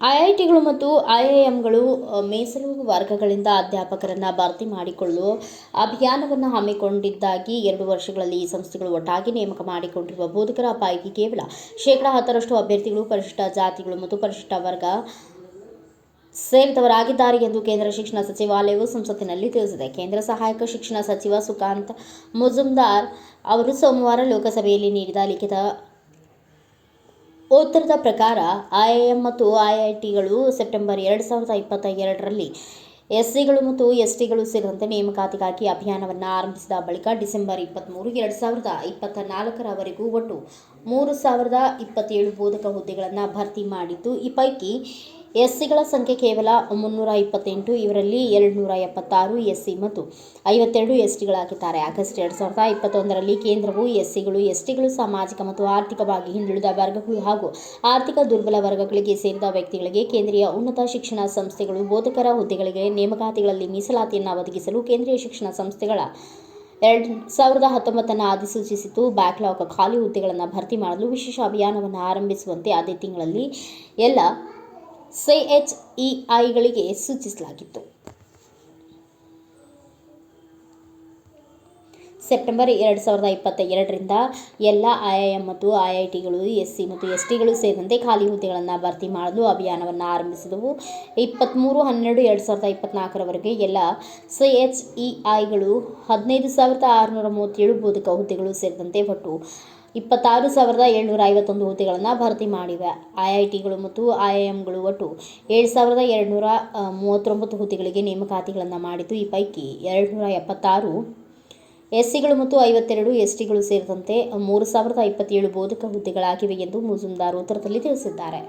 ಮತ್ತು ಐಐಎಂಗಳು ಮೀಸಲು ವರ್ಗಗಳಿಂದ ಅಧ್ಯಾಪಕರನ್ನು ಭರ್ತಿ ಮಾಡಿಕೊಳ್ಳುವ ಅಭಿಯಾನವನ್ನು ಹಮ್ಮಿಕೊಂಡಿದ್ದಾಗಿ ಎರಡು ವರ್ಷಗಳಲ್ಲಿ ಈ ಸಂಸ್ಥೆಗಳು ಒಟ್ಟಾಗಿ ನೇಮಕ ಮಾಡಿಕೊಂಡಿರುವ ಬೋಧಕರ ಪೈಕಿ ಕೇವಲ ಶೇಕಡಾ ಹತ್ತರಷ್ಟು ಅಭ್ಯರ್ಥಿಗಳು, ಪರಿಶಿಷ್ಟ ಜಾತಿಗಳು ಮತ್ತು ಪರಿಶಿಷ್ಟ ವರ್ಗ ಸೇರಿದವರಾಗಿದ್ದಾರೆ ಎಂದು ಕೇಂದ್ರ ಶಿಕ್ಷಣ ಸಚಿವಾಲಯವು ಸಂಸತ್ತಿನಲ್ಲಿ ತಿಳಿಸಿದೆ. ಕೇಂದ್ರ ಸಹಾಯಕ ಶಿಕ್ಷಣ ಸಚಿವ ಸುಕಾಂತ್ ಮುಜುಮ್ದಾರ್ ಅವರು ಸೋಮವಾರ ಲೋಕಸಭೆಯಲ್ಲಿ ನೀಡಿದ ಲಿಖಿತ ಉತ್ತರದ ಪ್ರಕಾರ ಐಐಎಂ ಮತ್ತು ಐ ಐ ಟಿಗಳು ಸೆಪ್ಟೆಂಬರ್ ಎರಡು ಸಾವಿರದ ಇಪ್ಪತ್ತ ಎರಡರಲ್ಲಿ ಎಸ್ಸಿಗಳು ಮತ್ತು ಎಸ್ ಟಿಗಳು ಸೇರಿದಂತೆ ನೇಮಕಾತಿಗಾಗಿ ಅಭಿಯಾನವನ್ನು ಆರಂಭಿಸಿದ ಬಳಿಕ ಡಿಸೆಂಬರ್ ಇಪ್ಪತ್ತ್ಮೂರು ಎರಡು ಸಾವಿರದ ಇಪ್ಪತ್ತ ನಾಲ್ಕರವರೆಗೂ ಒಟ್ಟು ಮೂರು ಸಾವಿರದ ಇಪ್ಪತ್ತೇಳು ಬೋಧಕ ಹುದ್ದೆಗಳನ್ನು ಭರ್ತಿ ಮಾಡಿದ್ದು, ಈ ಪೈಕಿ ಎಸ್ಸಿಗಳ ಸಂಖ್ಯೆ ಕೇವಲ ಮುನ್ನೂರ ಇಪ್ಪತ್ತೆಂಟು ಇವರಲ್ಲಿ ಎರಡುನೂರ ಎಪ್ಪತ್ತಾರು ಎಸ್ಸಿ ಮತ್ತು ಐವತ್ತೆರಡು ಎಸ್ಟಿಗಳಾಗಿದ್ದಾರೆ. ಆಗಸ್ಟ್ ಎರಡು ಸಾವಿರದ ಇಪ್ಪತ್ತೊಂದರಲ್ಲಿ ಕೇಂದ್ರವು ಎಸ್ಸಿಗಳು, ಎಸ್ಟಿಗಳು ಸಾಮಾಜಿಕ ಮತ್ತು ಆರ್ಥಿಕವಾಗಿ ಹಿಂದುಳಿದ ವರ್ಗಗಳು ಹಾಗೂ ಆರ್ಥಿಕ ದುರ್ಬಲ ವರ್ಗಗಳಿಗೆ ಸೇರಿದ ವ್ಯಕ್ತಿಗಳಿಗೆ ಕೇಂದ್ರೀಯ ಉನ್ನತ ಶಿಕ್ಷಣ ಸಂಸ್ಥೆಗಳು, ಬೋಧಕರ ಹುದ್ದೆಗಳಿಗೆ ನೇಮಕಾತಿಗಳಲ್ಲಿ ಮೀಸಲಾತಿಯನ್ನು ಒದಗಿಸಲು ಕೇಂದ್ರೀಯ ಶಿಕ್ಷಣ ಸಂಸ್ಥೆಗಳ ಎರಡು ಸಾವಿರದ ಹತ್ತೊಂಬತ್ತನ್ನು ಅಧಿಸೂಚಿಸಿತು. ಬ್ಯಾಕ್ಲಾಗ್ ಖಾಲಿ ಹುದ್ದೆಗಳನ್ನು ಭರ್ತಿ ಮಾಡಲು ವಿಶೇಷ ಅಭಿಯಾನವನ್ನು ಆರಂಭಿಸುವಂತೆ ಅದೇ ತಿಂಗಳಲ್ಲಿ ಎಲ್ಲ ಸಿಎಚ್ಇಐಗಳಿಗೆ ಸೂಚಿಸಲಾಗಿತ್ತು. ಸೆಪ್ಟೆಂಬರ್ ಎರಡು ಸಾವಿರದ ಇಪ್ಪತ್ತ ಎರಡರಿಂದ ಎಲ್ಲ ಐಐಎಂ ಮತ್ತು ಐಐಟಿಗಳು ಎಸ್ಸಿ ಮತ್ತು ಎಸ್ ಟಿಗಳು ಸೇರಿದಂತೆ ಖಾಲಿ ಹುದ್ದೆಗಳನ್ನು ಭರ್ತಿ ಮಾಡಲು ಅಭಿಯಾನವನ್ನು ಆರಂಭಿಸಿದವು. ಇಪ್ಪತ್ತ್ಮೂರು ಹನ್ನೆರಡು, ಎರಡು ಸಾವಿರದ ಇಪ್ಪತ್ತ್ನಾಲ್ಕರವರೆಗೆ ಎಲ್ಲ ಸಿ ಎಚ್ ಇ ಐಗಳು ಹದಿನೈದು ಸಾವಿರದ ಆರುನೂರ ಮೂವತ್ತೇಳು ಬೋಧಕ ಹುದ್ದೆಗಳು ಸೇರಿದಂತೆ ಒಟ್ಟು ಇಪ್ಪತ್ತಾರು ಸಾವಿರದ ಏಳ್ನೂರ ಐವತ್ತೊಂದು ಹುದ್ದೆಗಳನ್ನು ಭರ್ತಿ ಮಾಡಿವೆ. ಐ ಐ ಟಿಗಳು ಮತ್ತು ಐ ಐ ಎಮ್ಗಳು ಒಟ್ಟು ಏಳು ಸಾವಿರದ ಎರಡುನೂರ ಮೂವತ್ತೊಂಬತ್ತು ಹುದ್ದೆಗಳಿಗೆ ನೇಮಕಾತಿಗಳನ್ನು ಮಾಡಿದ್ದು ಈ ಪೈಕಿ ಎರಡುನೂರ ಎಪ್ಪತ್ತಾರು ಎಸ್ಸಿಗಳು ಮತ್ತು ಐವತ್ತೆರಡು ಎಸ್ ಟಿಗಳು ಸೇರಿದಂತೆ ಮೂರು ಸಾವಿರದ ಇಪ್ಪತ್ತೇಳು ಬೋಧಕ ಹುದ್ದೆಗಳಾಗಿವೆ ಎಂದು ಮುಜುಮ್ದಾರ್ ಉತ್ತರದಲ್ಲಿ ತಿಳಿಸಿದ್ದಾರೆ.